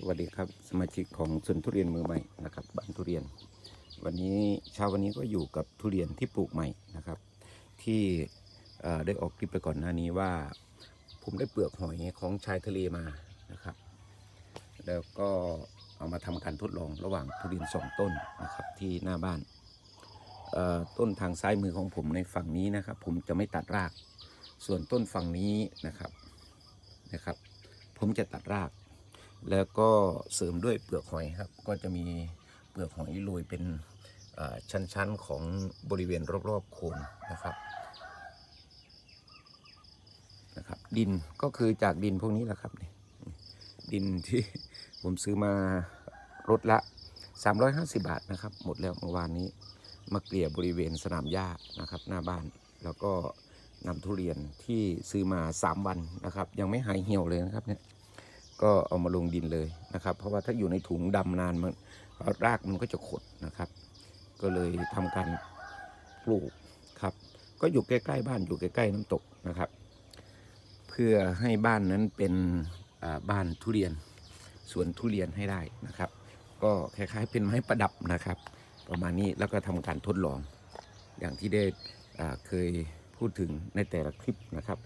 สวัสดีครับ สมาชิกของสวนทุเรียนมือใหม่นะครับบ้านทุเรียน วันนี้เช้าวันนี้ก็อยู่กับทุเรียนที่ปลูกใหม่นะครับ ที่ได้ออกคลิปไปก่อนหน้านี้ว่า ผมได้เปลือกหอยของชายทะเลมานะครับ แล้วก็เอามาทำการทดลองระหว่างทุเรียนสองต้นนะครับที่หน้าบ้านต้นทางซ้ายมือของผมในฝั่งนี้นะครับ ผมจะไม่ตัดราก ส่วนต้นฝั่งนี้นะครับนะครับ ผมจะตัดราก แล้วก็เสริมด้วยเปลือกหอยครับ ก็จะมีเปลือกหอยโรยเป็นชั้นๆของบริเวณรอบๆโคนนะครับนะครับดินก็คือจากดินพวกนี้แหละครับนี่ดินที่ผมซื้อมารถละ 350 บาทนะครับ หมดแล้วเมื่อวานนี้มาเกลี่ยบริเวณสนามหญ้านะครับ หน้าบ้านแล้วก็นำทุเรียนที่ซื้อมา 3 วันนะครับ ยังไม่หายเหี่ยวเลยนะครับเนี่ย ก็เอามาลงดินเลยนะครับ เพราะว่าถ้าอยู่ในถุงดำนานมันรากมันก็จะขดนะครับ ก็เลยทำการปลูกครับ ก็อยู่ใกล้ๆบ้านอยู่ใกล้ๆน้ำตกนะครับ เพื่อให้บ้านนั้นเป็นบ้านทุเรียนสวนทุเรียนให้ได้นะครับ ก็คล้ายๆเป็นไม้ประดับนะครับ ประมาณนี้แล้วก็ทำการทดลอง อย่างที่ได้เคยพูดถึงในแต่ละคลิปนะครับ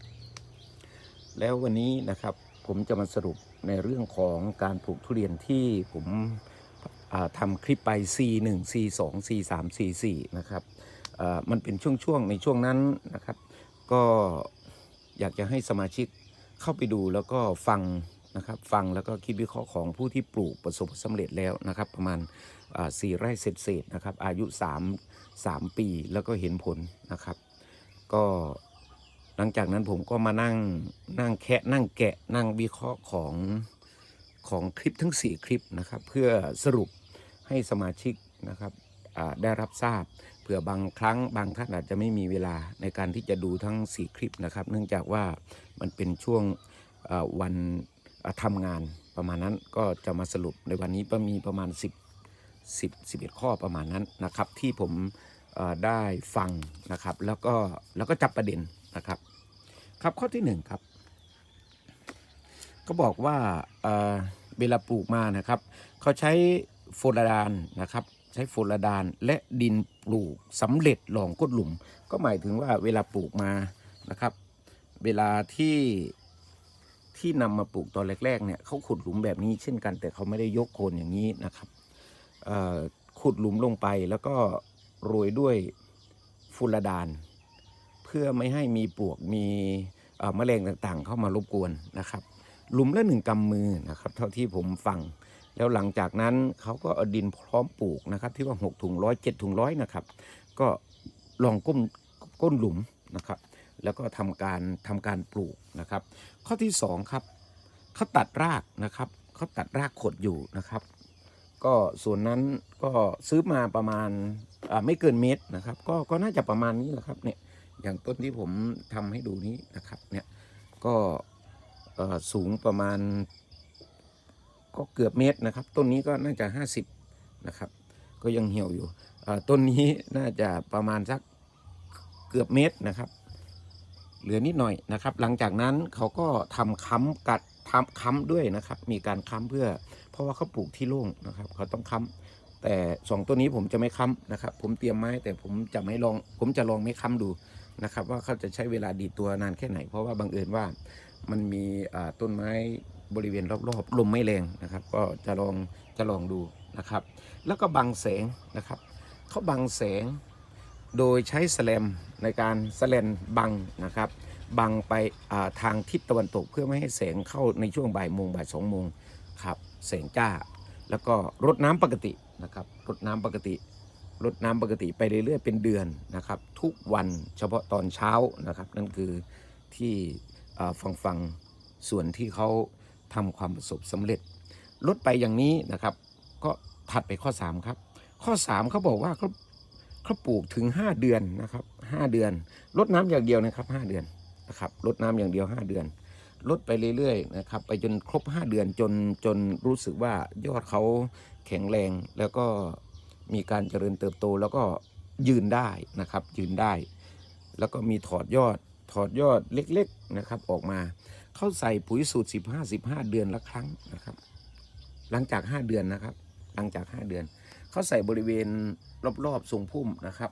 แล้ววันนี้นะครับ ผมจะมาสรุปในเรื่องของการปลูกทุเรียนที่ผมทำคลิปไป C1 C2 C3 C4 นะครับมันเป็นช่วงๆในช่วงนั้นนะครับ ก็อยากจะให้สมาชิกเข้าไปดูแล้วก็ฟังนะครับฟังแล้วก็คิดวิเคราะห์ของผู้ที่ปลูกประสบความสำเร็จแล้วนะครับ ประมาณสี่ไร่เศษๆนะครับ อายุ 3 3 ปีแล้วก็เห็นผลนะครับ ก็ หลังจากนั้นผมก็มานั่งนั่งแคะนั่งแกะนั่งวิเคราะห์ของของคลิปทั้ง 4 คลิปนะครับ เพื่อสรุปให้สมาชิกนะครับได้รับทราบเผื่อบางครั้งบางท่านอาจจะไม่มีเวลาในการที่จะดูทั้ง 4 คลิปนะครับ เนื่องจากว่ามันเป็นช่วงวันอ่าทำงานประมาณนั้นก็จะมาสรุปในวันนี้ก็มีประมาณ 10 10 11 ข้อประมาณนั้นนะครับ ที่ผมได้ฟังนะครับ แล้วก็แล้วก็จับประเด็น นะครับ ครับข้อที่หนึ่งครับก็บอกว่าเวลาปลูกมานะครับ เขาใช้โฟลาดานนะครับ ใช้โฟลาดานและดินปลูกสำเร็จหลองก้นหลุม ก็หมายถึงว่าเวลาปลูกมานะครับ เวลาที่ที่นำมาปลูกตอนแรกๆเนี่ยเขาขุดหลุมแบบนี้เช่นกัน แต่เขาไม่ได้ยกโคนอย่างนี้นะครับขุดหลุมลงไปแล้วก็โรยด้วยฟูลาดาน พื่อไม่ให้มีปลวกมีแมลงต่างๆ เข้ามารบกวนนะครับหลุมละหนึ่งกำมือนะครับ เท่าที่ผมฟัง แล้วหลังจากนั้นเขาก็เอาดินพร้อมปลูกนะครับ ที่ว่า 6 ถุงร้อยเจ็ดถุงร้อยนะครับ ก็ลองก้มก้นหลุมนะครับ แล้วก็ทำการทำการปลูกนะครับ ข้อที่สองครับเขาตัดรากนะครับเขาตัดรากขดอยู่นะครับ ก็ส่วนนั้นก็ซื้อมาประมาณไม่เกินเมตรนะครับ ก็ก็น่าจะประมาณนี้แหละครับเนี่ย อย่างต้นที่ผมทำให้ดูนี้นะครับเนี่ยก็สูงประมาณ ก็เกือบเมตรนะครับ ต้นนี้ก็น่าจะ 50นะครับ ก็ยังเหี่ยวอยู่ต้นนี้น่าจะประมาณสักเกือบเมตรนะครับ เหลือนิดหน่อยนะครับ หลังจากนั้นเขาก็ทำค้ำกัดทำค้ำด้วยนะครับ มีการค้ำเพื่อ เพราะว่าเขาปลูกที่โล่งนะครับ เขาต้องค้ำแต่สองตัวนี้ผมจะไม่ค้ำนะครับ ผมเตรียมไม้แต่ผมจะไม่ลอง ผมจะลองไม่ค้ำดู นะครับว่าเขาจะใช้เวลาดีดตัวนานแค่ไหน เพราะว่าบังเอิญว่ามันมีต้นไม้บริเวณรอบๆลมไม่แรงนะครับ ก็จะลองจะลองดูนะครับ แล้วก็บังแสงนะครับเขาบังแสงโดยใช้แสแลมในการแสแลนบังนะครับบังไปทางทิศตะวันตกเพื่อไม่ให้แสงเข้าในช่วงบ่ายโมงบ่ายสองโมงครับแสงจ้า แล้วก็รดน้ำปกตินะครับรดน้ำปกติ รดน้ำปกติไปเรื่อยๆเป็นเดือนนะครับ ทุกวันเฉพาะตอนเช้านะครับ นั่นคือที่อ่าฟังฟังส่วนที่เขาทำความประสบสำเร็จ ลดไปอย่างนี้นะครับ ก็ถัดไปข้อ 3 ครับ ข้อ 3เขาบอกว่าเขาเขาปลูกถึง 5 เดือนนะครับ5เดือนลดน้ำอย่างเดียวนะครับ 5 เดือนนะครับลดน้ำอย่างเดียว 5 เดือนลดไปเรื่อยๆนะครับไปจนครบ 5 เดือนจนจนรู้สึกว่ายอดเขาแข็งแรงแล้วก็ มีการเจริญเติบโตแล้วก็ยืนได้นะครับยืนได้ แล้วก็มีถอดยอดถอดยอดเล็กๆนะครับออกมา เข้าใส่ปุ๋ยสูตร 15 15 เดือนละครั้งนะครับ หลังจาก 5 เดือนนะครับ หลังจาก 5 เดือน เขาใส่บริเวณรอบๆทรงพุ่มนะครับ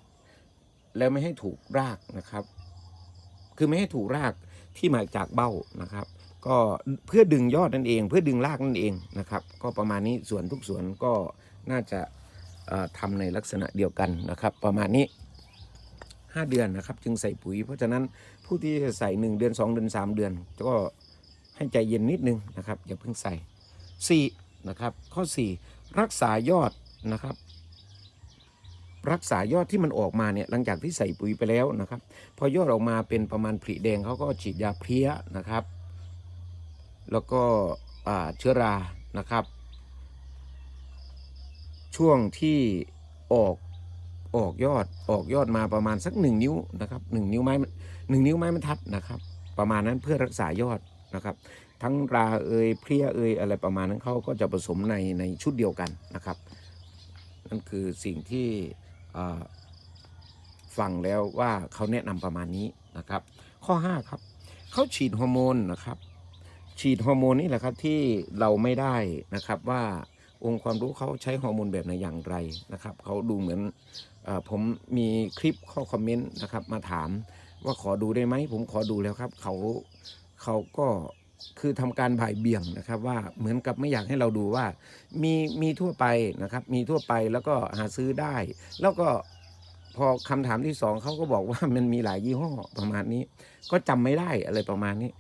แล้วไม่ให้ถูกรากนะครับ คือไม่ให้ถูกรากที่มาจากเบ้านะครับ ก็เพื่อดึงยอดนั่นเอง เพื่อดึงรากนั่นเองนะครับ ก็ประมาณนี้ส่วนทุกส่วนก็น่าจะ ทำในลักษณะเดียวกันนะครับ ประมาณนี้ 5 เดือนนะครับ จึงใส่ปุ๋ย เพราะฉะนั้นผู้ที่จะใส่ 1 เดือน 2 เดือน 3 เดือน ก็ให้ใจเย็นนิดนึงนะครับ อย่าเพิ่งใส่ 4 นะครับ ข้อ 4 รักษายอดนะครับ รักษายอดที่มันออกมาเนี่ยหลังจากที่ใส่ปุ๋ยไปแล้วนะครับ พอยอดออกมาเป็นประมาณผลิแดงเขาก็ฉีดยาเพลี้ยนะครับ แล้วก็เชื้อรานะครับ ช่วงที่ออกออกยอดออกยอดมาประมาณสักหนึ่งนิ้วนะครับหนึ่งนิ้วไม้หนึ่งนิ้วไม้บรรทัดนะครับ ประมาณนั้นเพื่อรักษายอดนะครับ ทั้งราเอยเพลี้ยเอยอะไรประมาณนั้นเขาก็จะผสมในในชุดเดียวกันนะครับ นั่นคือสิ่งที่ฟังแล้วว่าเขาแนะนำประมาณนี้นะครับ ข้อ5ครับเขาฉีดฮอร์โมนนะครับ ฉีดฮอร์โมนนี่แหละครับที่เราไม่ได้นะครับว่า องค์ความรู้เขาใช้ฮอร์โมนแบบไหนอย่างไรนะครับเขาดูเหมือนอผมมีคลิปข้อคอมเมนต์นะครับมาถามว่าขอดูได้ไหมผมขอดูแล้วครับเขาเขาก็คือทำการบ่ายเบี่ยงนะครับว่าเหมือนกับไม่อยากให้เราดูว่า มีมีทั่วไปนะครับ มีทั่วไปแล้วก็หาซื้อได้ แล้วก็พอคำถามที่สองเขาก็บอกว่ามันมีหลายยี่ห้อประมาณนี้ ก็จำไม่ได้อะไรประมาณนี้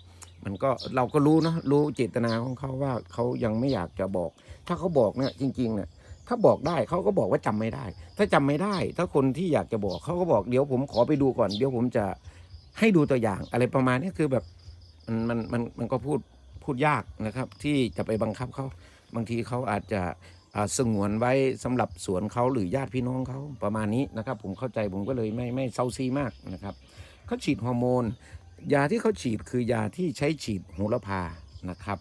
มันก็เราก็รู้เนอะรู้เจตนาของเขาว่าเขายังไม่อยากจะบอก ถ้าเขาบอกเนี่ยจริงๆเนี่ยถ้าบอกได้เขาก็บอกว่าจำไม่ได้ ถ้าจำไม่ได้ ถ้าคนที่อยากจะบอกเขาก็บอกเดี๋ยวผมขอไปดูก่อน เดี๋ยวผมจะให้ดูตัวอย่างอะไรประมาณนี้คือแบบมันมันมันมันก็พูดพูดยากนะครับ ที่จะไปบังคับเขาบางทีเขาอาจจะสงวนไว้สำหรับสวนเขาหรือญาติพี่น้องเขาประมาณนี้นะครับ ผมเข้าใจผมก็เลยไม่ไม่เซาซีมากนะครับเขาฉีดฮอร์โมน ยาที่เขาฉีดคือยาที่ใช้ฉีดโหระพานะครับ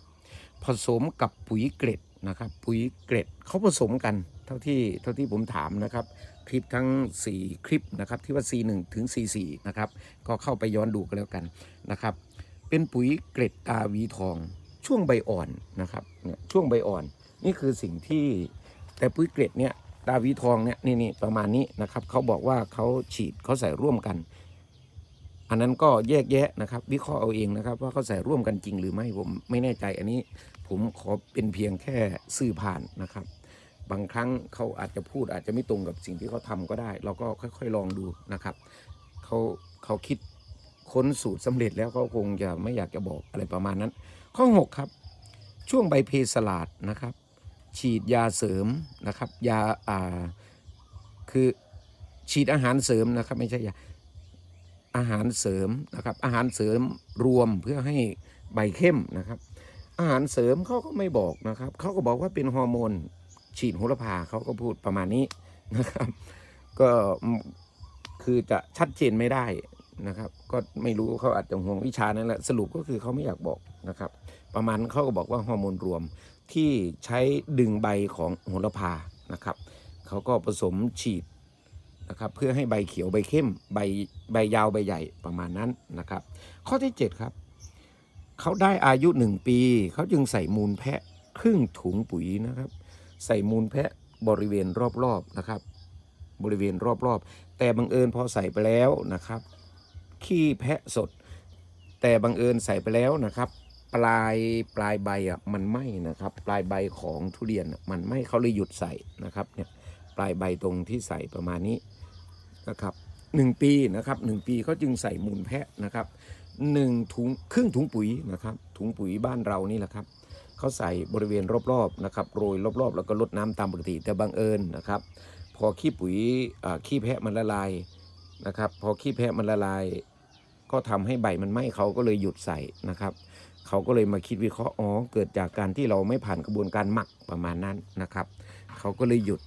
ผสมกับปุ๋ยเกล็ด นะครับปุ๋ยเกล็ดเขาผสมกันเท่าที่เท่าที่ผมถามนะครับ คลิปทั้ง 4 คลิปนะครับที่ว่า C1 ถึง C4 นะครับก็เข้าไปย้อนดูกันแล้วกันนะครับ เป็นปุ๋ยเกล็ดตาวีทอง ช่วงใบอ่อนนะครับเนี่ยช่วงใบอ่อน นี่คือสิ่งที่แต่ปุ๋ยเกล็ดเนี่ยตาวีทองเนี่ยนี่นี่ประมาณนี้นะครับเขาบอกว่าเขาฉีดเขาใส่ร่วมกัน อันนั้นก็แยกแยะนะครับ วิเคราะห์เอาเองนะครับ ว่าเขาใส่ร่วมกันจริงหรือไม่ผมไม่แน่ใจอันนี้ผมขอเป็นเพียงแค่สื่อผ่านนะครับ บางครั้งเขาอาจจะพูดอาจจะไม่ตรงกับสิ่งที่เขาทำก็ได้ เราก็ค่อยๆลองดูนะครับเขาเขาคิดค้นสูตรสำเร็จแล้วเขาคงจะไม่อยากจะบอกอะไรประมาณนั้น ข้อ 6 ครับ ช่วงใบเพสลาดนะครับ ฉีดยาเสริมนะครับ ยาอ่าคือฉีดอาหารเสริมนะครับ ไม่ใช่ยา อาหารเสริมนะครับ อาหารเสริมรวมเพื่อให้ใบเข้มนะครับ อาหารเสริมเขาก็ไม่บอกนะครับเขาก็บอกว่าเป็นฮอร์โมนฉีดโหระพาเขาก็พูดประมาณนี้นะครับ ก็คือจะชัดเจนไม่ได้นะครับ ก็ไม่รู้เขาอาจจะห่วงวิชานั่นแหละสรุปก็คือเขาไม่อยากบอกนะครับ ประมาณเขาก็บอกว่าฮอร์โมนรวมที่ใช้ดึงใบของโหระพานะครับเขาก็ผสมฉีด นะครับเพื่อให้ใบเขียวใบเข้มใบใบยาวใบใหญ่ประมาณนั้นนะครับ ข้อที่ 7 ครับ เขาได้อายุ 1 ปี เขาจึงใส่มูลแพะครึ่งถุงปุ๋ยนะครับ ใส่มูลแพะบริเวณรอบๆนะครับ บริเวณรอบๆ แต่บังเอิญพอใส่ไปแล้วนะครับขี้แพะสด แต่บังเอิญใส่ไปแล้วนะครับ ปลายปลายใบอะมันไหม้นะครับ ปลายใบของทุเรียนมันไหม้เขาเลยหยุดใส่นะครับเนี่ยปลายใบตรงที่ใส่ประมาณนี้ นะครับหนึ่งปีนะครับหนึ่งปีเขาจึงใส่มูลแพะนะครับหนึ่งถุงครึ่งถุงปุ๋ยนะครับถุงปุ๋ยบ้านเรานี่แหละครับเขาใส่บริเวณรอบๆนะครับโรยรอบๆ แล้วก็ลดน้ำตามปกติแต่บังเอิญนะครับ พอขี้ปุ๋ยขี้แพะมันละลายนะครับพอขี้แพะมันละลาย ก็ทำให้ใบมันไหม้เขาก็เลยหยุดใส่นะครับเขาก็เลยมาคิดวิเคราะห์อ๋อเกิดจากการที่เราไม่ผ่านกระบวนการหมักประมาณนั้นนะครับเขาก็เลยหยุด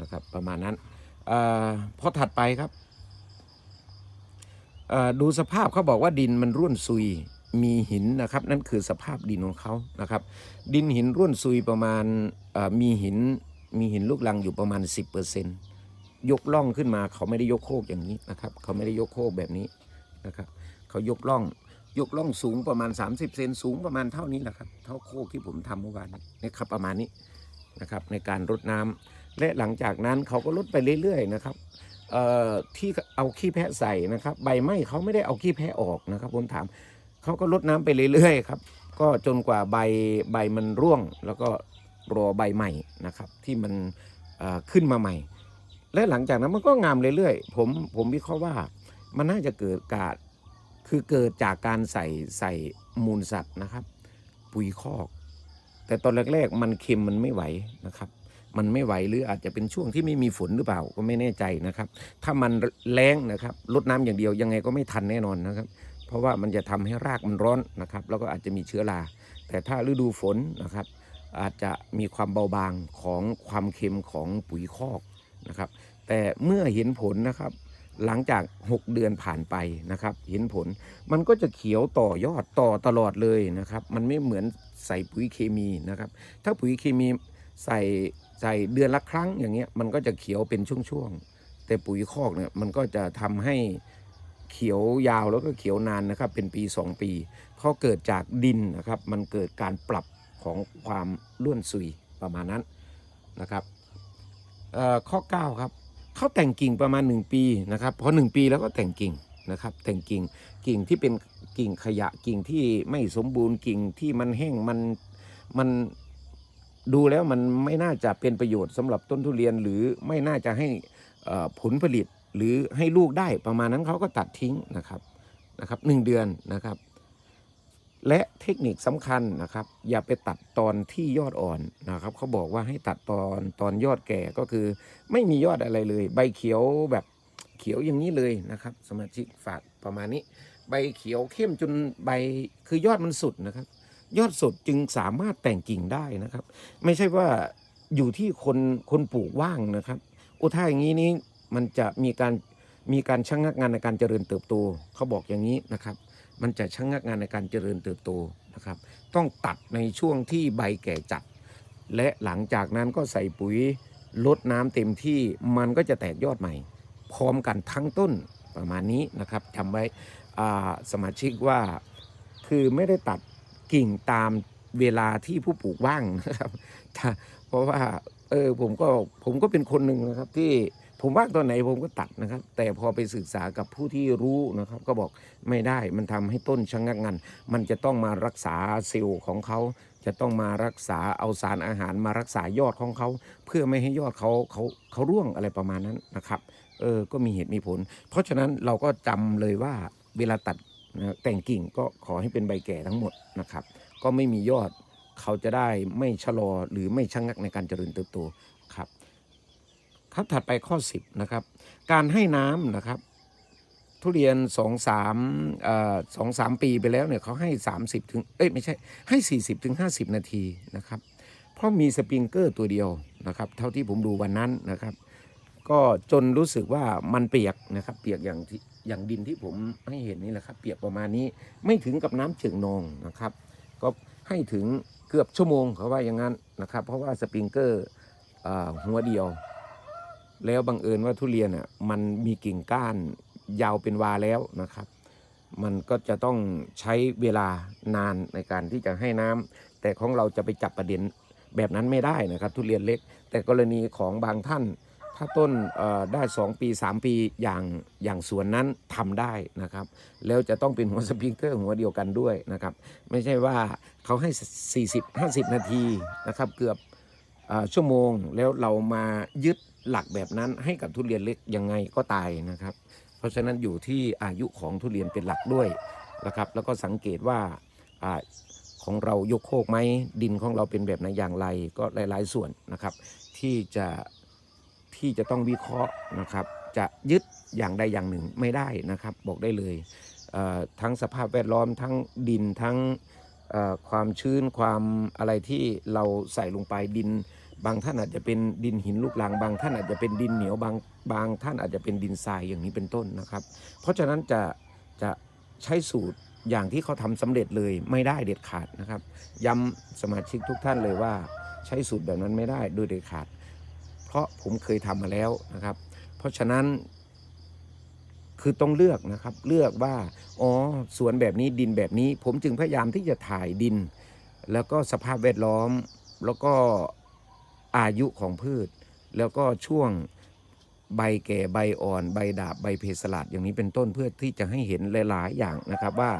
นะครับประมาณนั้น พอถัดไปครับดูสภาพเขาบอกว่าดินมันร่วนซุยมีหินนะครับ นั่นคือสภาพดินของเขานะครับ ดินหินร่วนซุยประมาณมีหินมีหินลูกลังอยู่ประมาณ 10%ยกล่องขึ้นมาเขาไม่ได้ยกโคกอย่างนี้นะครับ เขาไม่ได้ยกโคกแบบนี้นะครับ เขายกล่องยกล่องสูงประมาณ 30 เซนสูงประมาณเท่านี้แหละครับ เท่าโคกที่ผมทำเมื่อวานนี้นะครับประมาณนี้นะครับในการรดน้ำ และหลังจากนั้นเขาก็ลดไปเรื่อยๆนะครับที่เอาขี้แพะใส่นะครับ ใบไม้เขาไม่ได้เอาขี้แพะออกนะครับผมถามเขาก็ลดน้ำไปเรื่อยๆครับก็จนกว่าใบใบมันร่วง แล้วก็รอใบใหม่นะครับ ที่มันขึ้นมาใหม่ และหลังจากนั้นมันก็งามเรื่อยๆผมผมวิเคราะห์ว่ามันน่าจะเกิดการคือเกิดจากการใส่ใส่มูลสัตว์นะครับ ปุ๋ยคอก แต่ตอนแรก ๆ มันเค็มมันไม่ไหวนะครับ มันไม่ไหวหรืออาจจะเป็นช่วงที่ไม่มีฝนหรือเปล่าก็ไม่แน่ใจนะครับ ถ้ามันแรงนะครับลดน้ำอย่างเดียวยังไงก็ไม่ทันแน่นอนนะครับ เพราะว่ามันจะทำให้รากมันร้อนนะครับ แล้วก็อาจจะมีเชื้อราแต่ถ้าฤดูฝนนะครับ อาจจะมีความเบาบางของความเค็มของปุ๋ยคอกนะครับ แต่เมื่อเห็นผลนะครับหลังจาก 6 เดือนผ่านไปนะครับ เห็นผลมันก็จะเขียวต่อยอดต่อตลอดเลยนะครับ มันไม่เหมือนใส่ปุ๋ยเคมีนะครับ ถ้าปุ๋ยเคมีใส่ ใส่เดือนละครั้งอย่างเงี้ยมันก็จะเขียวเป็นช่วงๆแต่ปุ๋ยคอกเนี่ยมันก็จะทำให้เขียวยาวแล้วก็เขียวนานนะครับ เป็นปี 2 ปีเพราะเกิดจากดินนะครับ มันเกิดการปรับของความร่วนซุยประมาณนั้นนะครับเอ่อข้อ 9 ครับเขาแต่งกิ่งประมาณ 1 ปีนะครับพอ1ปีแล้วก็แต่งกิ่งนะครับ แต่งกิ่งกิ่งที่เป็นกิ่งขยะกิ่งที่ไม่สมบูรณ์กิ่งที่มันแห้งมันมัน ดูแล้วมันไม่น่าจะเป็นประโยชน์สำหรับต้นทุเรียนหรือไม่น่าจะให้ผลผลิตหรือให้ลูกได้ประมาณนั้นเขาก็ตัดทิ้งนะครับนะครับหนึ่งเดือนนะครับ และเทคนิคสำคัญนะครับ อย่าไปตัดตอนที่ยอดอ่อนนะครับเขาบอกว่าให้ตัดตอนตอนยอดแก่ก็คือ ไม่มียอดอะไรเลย ใบเขียวแบบเขียวอย่างนี้เลยนะครับ สมาชิกฝากประมาณนี้ ใบเขียวเข้มจนใบคือยอดมันสุดนะครับ ยอดสดจึงสามารถแต่งกิ่งได้นะครับ ไม่ใช่ว่าอยู่ที่คนคนปลูกว่างนะครับโอ้ถ้าอย่างนี้นี่มันจะมีการมีการชะงงักงานในการเจริญเติบโตเขาบอกอย่างนี้นะครับ มันจะชะงงักงานในการเจริญเติบโตนะครับ ต้องตัดในช่วงที่ใบแก่จัด และหลังจากนั้นก็ใส่ปุ๋ยลดน้ำเต็มที่มันก็จะแตกยอดใหม่ พร้อมกันทั้งต้นประมาณนี้นะครับจำไว้สมาชิกว่าคือไม่ได้ตัด กิ่งตามเวลาที่ผู้ปลูกว่างนะครับเพราะว่าเออผมก็ผมก็เป็นคนหนึ่งนะครับ ที่ผมว่างตอนไหนผมก็ตัดนะครับ แต่พอไปศึกษากับผู้ที่รู้นะครับ ก็บอกไม่ได้มันทำให้ต้นชะงงักงัน มันจะต้องมารักษาเซลล์ของเขาจะต้องมารักษาเอาสารอาหารมารักษายอดของเขา เพื่อไม่ให้ยอดเขาเขาเขาร่วงอะไรประมาณนั้นนะครับเออก็มีเหตุมีผล เพราะฉะนั้นเราก็จำเลยว่าเวลาตัด นะแต่งกิ่งก็ขอให้เป็นใบแก่ทั้งหมดนะครับ ก็ไม่มียอดเขาจะได้ไม่ชะลอหรือไม่ชะงักในการเจริญเติบโตครับครับถัดไปข้อ 10นะครับการให้น้ำนะครับทุเรียนสองสามสองสามปีไปแล้วเนี่ยเขาให้ 30 ถึงเอ้ยไม่ใช่ให้ 40ถึง50 นาทีนะครับ เพราะมีสปริงเกอร์ตัวเดียวนะครับ เท่าที่ผมดูวันนั้นนะครับ ก็จนรู้สึกว่ามันเปียกนะครับ เปียกอย่างที่อย่างดินที่ผมให้เห็นนี่แหละครับ เปียกประมาณนี้ไม่ถึงกับน้ำเจิ่งนองนะครับ ก็ให้ถึงเกือบชั่วโมงเขาว่าอย่างนั้นนะครับ เพราะว่าสปริงเกอร์อหัวเดียว แล้วบังเอิญว่าทุเรียนอะมันมีกิ่งก้านยาวเป็นวาแล้วนะครับ มันก็จะต้องใช้เวลานานในการที่จะให้น้ำแต่ของเราจะไปจับประเด็นแบบนั้นไม่ได้นะครับ ทุเรียนเล็ก แต่กรณีของบางท่าน ถ้าต้นได้ 2 ปี 3 ปีอย่างอย่างสวนนั้นทำได้นะครับ แล้วจะต้องเป็นหัวสปริงเกอร์หัวเดียวกันด้วยนะครับ ไม่ใช่ว่าเขาให้ 40 50 นาทีนะครับเกือบอชั่วโมงแล้วเรามายึดหลักแบบนั้นให้กับทุเรียนเล็กยังไงก็ตายนะครับ เพราะฉะนั้นอยู่ที่อายุของทุเรียนเป็นหลักด้วยนะครับแล้วก็สังเกตว่าอาของเรายกโคกไหมดินของเราเป็นแบบไหนอย่างไรก็หลาย ๆ ส่วนนะครับ ที่จะ ที่จะต้องวิเคราะห์นะครับ จะยึดอย่างใดอย่างหนึ่งไม่ได้นะครับ บอกได้เลยเทั้งสภาพแวดล้อมทั้งดินทั้งความชื้นความอะไรที่เราใส่ลงไปดิน บางท่านอาจจะเป็นดินหินลูกรังบางท่านอาจจะเป็นดินเหนียวบางบางท่านอาจจะเป็นดินทรายอย่างนี้เป็นต้นนะครับ เพราะฉะนั้นจะจะใช้สูตรอย่างที่เขาทำสำเร็จเลยไม่ได้เด็ดขาดนะครับ ย้ำสมาชิกทุกท่านเลยว่าใช้สูตรแบบนั้นไม่ได้โดยเด็ดขาด เพราะผมเคยทำมาแล้วนะครับ เพราะฉะนั้นคือต้องเลือกนะครับ เลือกว่าอ๋อสวนแบบนี้ดินแบบนี้ ผมจึงพยายามที่จะถ่ายดิน แล้วก็สภาพแวดล้อม แล้วก็อายุของพืช แล้วก็ช่วงใบแก่ใบอ่อน ใบดาบใบเพสลาดอย่างนี้เป็นต้นเพื่อที่จะให้เห็นหลาย ๆ อย่างนะครับว่า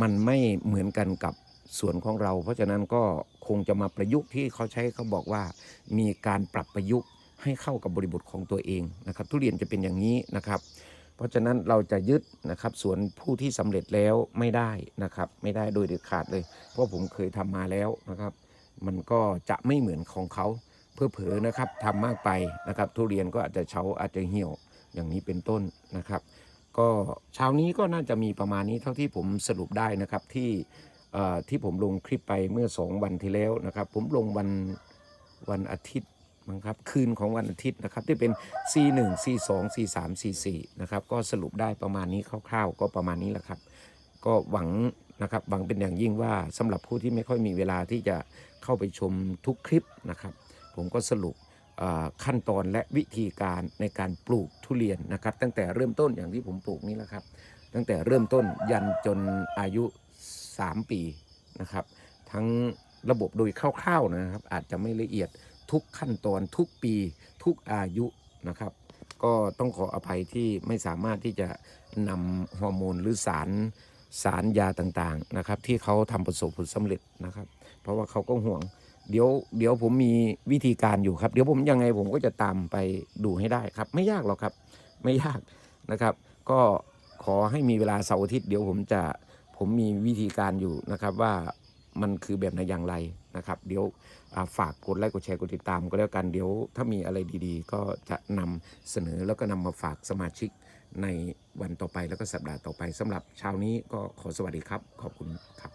มันไม่เหมือนกันกับ ส่วนของเรา เพราะฉะนั้นก็คงจะมาประยุกต์ที่เขาใช้เขาบอกว่า มีการปรับประยุกต์ให้เข้ากับบริบทของตัวเองนะครับ ทุเรียนจะเป็นอย่างนี้นะครับ เพราะฉะนั้นเราจะยึดนะครับสวนผู้ที่สำเร็จแล้วไม่ได้นะครับ ไม่ได้โดยเด็ดขาดเลย เพราะผมเคยทำมาแล้วนะครับ มันก็จะไม่เหมือนของเขาเพื่อเผลอนะครับทำมากไปนะครับ ทุเรียนก็อาจจะเฉาอาจจะเหี่ยวอย่างนี้เป็นต้นนะครับ ก็เช้านี้ก็น่าจะมีประมาณนี้เท่าที่ผมสรุปได้นะครับที่ ที่ผมลงคลิปไปเมื่อ2วันที่แล้วนะครับ ผมลงวันวันอาทิตย์มั้งครับคืนของวันอาทิตย์นะครับที่เป็น C1 C2 C3 C4 นะครับก็สรุปได้ประมาณนี้คร่าวๆ ก็ประมาณนี้แหละครับ ก็หวังนะครับหวังเป็นอย่างยิ่งว่าสำหรับผู้ที่ไม่ค่อยมีเวลาที่จะเข้าไปชมทุกคลิปนะครับ ผมก็สรุปขั้นตอนและวิธีการในการปลูกทุเรียนนะครับ ตั้งแต่เริ่มต้นอย่างที่ผมปลูกนี่แหละครับ ตั้งแต่เริ่มต้นยันจนอายุ 3 ปีนะครับ ทั้งระบบโดยคร่าวๆนะครับ อาจจะไม่ละเอียดทุกขั้นตอนทุกปีทุกอายุนะครับ ก็ต้องขออภัยที่ไม่สามารถที่จะนำฮอร์โมนหรือสารสารยาต่างๆนะครับ ที่เขาทำประสบผลสำเร็จนะครับ เพราะว่าเขาก็ห่วงเดี๋ยวเดี๋ยวผมมีวิธีการอยู่ครับ เดี๋ยวผมยังไงผมก็จะตามไปดูให้ได้ครับ ไม่ยากหรอกครับ ไม่ยากนะครับ ก็ขอให้มีเวลาเสาร์อาทิตย์เดี๋ยวผมจะ ผมมีวิธีการอยู่นะครับว่ามันคือแบบไหนอย่างไรนะครับ เดี๋ยวฝากกดไลค์กดแชร์กดติดตามก็แล้วกันเดี๋ยวถ้ามีอะไรดีๆ ก็จะนำเสนอแล้วก็นำมาฝากสมาชิกในวันต่อไปแล้วก็สัปดาห์ต่อไปสำหรับเช้านี้ก็ขอสวัสดีครับ ขอบคุณครับ